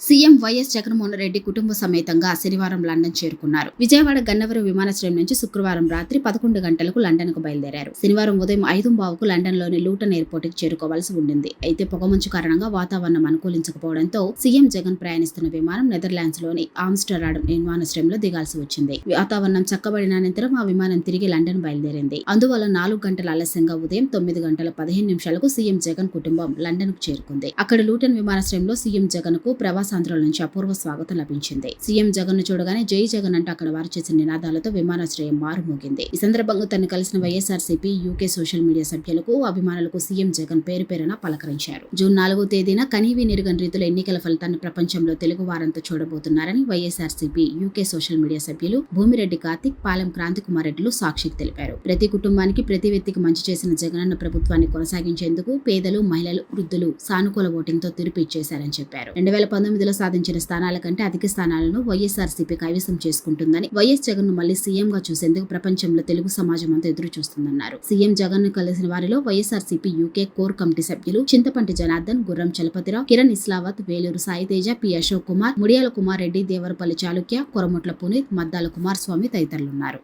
CM YS Jaganmohan Reddy కుటుంబ సమేతంగా శనివారం లండన్ చేరుకున్నారు. విజయవాడ గన్నవరం విమానాశ్రయం నుంచి శుక్రవారం రాత్రి పదకొండు గంటలకు లండన్కు బయలుదేరారు. శనివారం ఉదయం ఐదు బావుకు లండన్లోని లూటన్ ఎయిర్పోర్ట్కి చేరుకోవాల్సి ఉండింది. అయితే పొగమంచు కారణంగా వాతావరణం అనుకూలించకపోవడంతో సీఎం జగన్ ప్రయాణిస్తున్న విమానం నెదర్లాండ్స్లోని ఆమ్స్టర్డామ్ విమానాశ్రయంలో దిగాల్సి వచ్చింది. వాతావరణం చక్కబడిన అనంతరం ఆ విమానం తిరిగి లండన్ బయలుదేరింది. అందువల్ల నాలుగు గంటల ఆలస్యంగా ఉదయం తొమ్మిది గంటల పదిహేను నిమిషాలకు సీఎం జగన్ కుటుంబం లండన్కు చేరుకుంది. అక్కడ లూటన్ విమానాశ్రయంలో సీఎం జగన్కు ప్రవాసాంధ్రుల నుంచి అపూర్వ స్వాగతం లభించింది. సీఎం జగన్ను చూడగానే జై జగన్ అంటూ అక్కడ వారు చేసిన నినాదాలతో విమానాశ్రయం మారుమోగింది. ఈ సందర్భంగా తను కలిసిన వైఎస్ఆర్సీపీ యూకే సోషల్ మీడియా సభ్యులకు అభిమానులకు సీఎం జగన్ పేరు పేరున పలకరించారు. జూన్ నాలుగో తేదీన కనీవి నిరుగన్ రీతిలో ఎన్నికల ఫలితాన్ని ప్రపంచంలో తెలుగు వారంతా చూడబోతున్నారని వైఎస్ఆర్సీపీ యూకే సోషల్ మీడియా సభ్యులు భూమిరెడ్డి కార్తిక్ పాలెం క్రాంతికుమార్ రెడ్డిలు సాక్షికి తెలిపారు. ప్రతి కుటుంబానికి ప్రతి వ్యక్తికి మంచి చేసిన జగనన్న ప్రభుత్వాన్ని కొనసాగించేందుకు పేదలు మహిళలు వృద్ధులు సానుకూల ఓటింగ్తో తీర్పు ఇచ్చేశారని చెప్పారు. రెండు వేల పంతొమ్మిదిలో సాధించిన స్థానాల కంటే అధిక స్థానాలను వైఎస్ఆర్సీపీ కైవసం చేసుకుంటుందని వైఎస్ జగన్ను మళ్ళీ సీఎం గా చూసేందుకు ప్రపంచంలో తెలుగు సమాజం అంతా ఎదురు చూస్తుందన్నారు. సీఎం జగన్ను కలిసిన వారిలో వైఎస్ఆర్సీపీ యూకే కోర్ కమిటీ సభ్యులు చింతపంటి జనార్దన్ గుర్రం చలపతిరావు కిరణ్ ఇస్లావత్ వేలూరు సాయితేజ పి అశోక్ కుమార్ ముడియాల కుమార్ రెడ్డి దేవరపల్లి చాళుక్య కొరమొట్ల పునీత్ మద్దాల కుమార్ స్వామి తదితరులున్నారు.